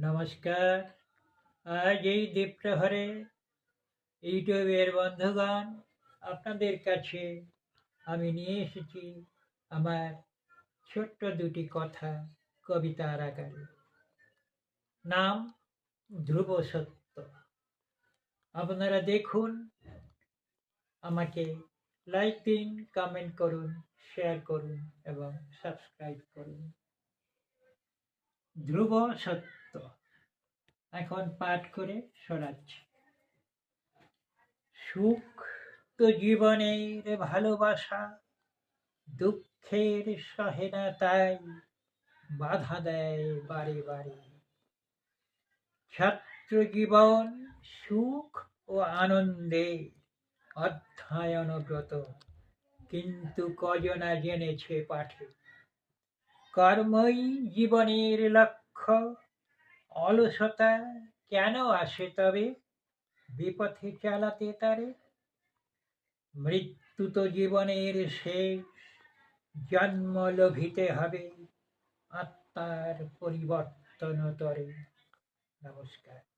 নমস্কার। আজ এই দ্বীপ্রহরে ইউটিউবের বন্ধুগণ আপনাদের কাছে আমি নিয়ে এসেছি আমার ছোট্ট দুটি কথা কবিতার আকারে। নাম ধ্রুব সত্য। আপনারা দেখুন, আমাকে লাইক দিন কমেন্ট করুন শেয়ার করুন এবং সাবস্ক্রাইব করুন। ধ্রুব সত্য। এখন পাঠ করে শোনাচ্ছি। সুখ তো জীবনের ভালোবাসা, দুঃখের সহে না তাই বাধা দেয় বারে বারে। ছাত্র জীবন সুখ ও আনন্দে অধ্যয়নব্রত কিন্তু কজনা জেনেছে পাঠে? কর্মই জীবনের লক্ষ্য অলসতা কেন আসে তবে? বিপথে চালাতে তারে? মৃত্যু তো জীবনের শেষ। জন্ম লভিতে হবে। আত্মার পরিবর্তন তরে। নমস্কার।